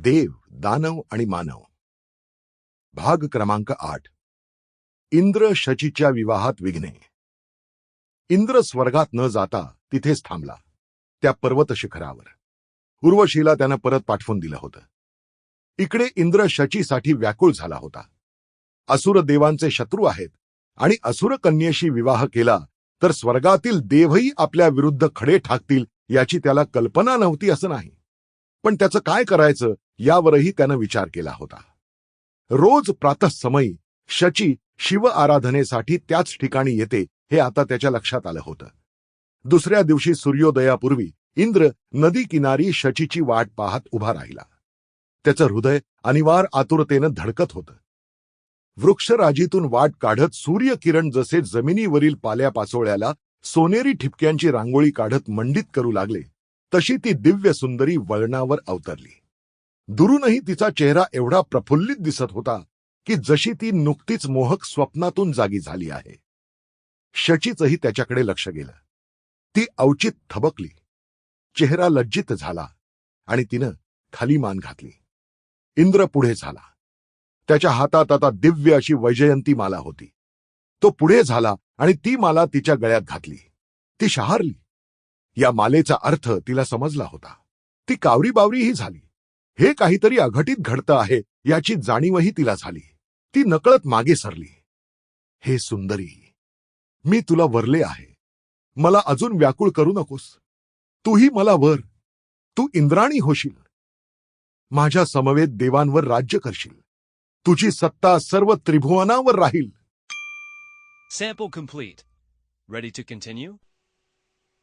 देव दानव आणि मानव. भाग क्रमांक आठ. इंद्र शचीच्या विवाहात विघ्ने. इंद्र स्वर्गात न जाता तिथेच थांबला त्या पर्वत शिखरावर. उर्वशीला त्यानं परत पाठवून दिलं होतं. इकडे इंद्र शचीसाठी व्याकुळ झाला होता. असुर देवांचे शत्रू आहेत आणि असुर कन्येशी विवाह केला तर स्वर्गातील देवही आपल्या विरुद्ध खडे ठाकतील याची त्याला कल्पना नव्हती असं नाही. पण त्याचं काय करायचं? यावरही त्यानं विचार केला होता. रोज प्रातःसमयी शची शिव आराधनेसाठी त्याच ठिकाणी येते हे आता त्याच्या लक्षात आलं होतं. दुसऱ्या दिवशी सूर्योदयापूर्वी इंद्र नदी किनारी शचीची वाट पाहत उभा राहिला. त्याचं हृदय अनिवार आतुरतेनं धडकत होतं. वृक्षराजीतून वाट काढत सूर्यकिरण जसे जमिनीवरील पाल्या पाचोळ्याला सोनेरी ठिपक्यांची रांगोळी काढत मंडित करू लागले तशी ती दिव्य सुंदरी वळणावर अवतरली. दुरूनही तिचा चेहरा एवढा प्रफुल्लित दिसत होता की जशी ती नुकतीच मोहक स्वप्नातून जागी झाली आहे. शचीचही त्याच्याकडे लक्ष गेलं. ती अवचित थबकली. चेहरा लज्जित झाला आणि तिनं खाली मान घातली. इंद्र पुढे झाला. त्याच्या हातात आता दिव्य अशी वैजयंती माला होती. तो पुढे झाला आणि ती माला तिच्या गळ्यात घातली. ती शहारली. या मालेचा अर्थ तिला समजला होता. ती कावरी बावरीही झाली. हे काहीतरी अघटित घडतं आहे याची जाणीवही तिला झाली. ती नकळत मागे सरली. हे सुंदरी मी तुला वरले आहे. मला अजून व्याकुळ करू नकोस. तूही मला वर. तू इंद्राणी होशील. माझ्या समवेत देवांवर राज्य करशील. तुझी सत्ता सर्व त्रिभुवनावर राहील. Sample complete. Ready to continue?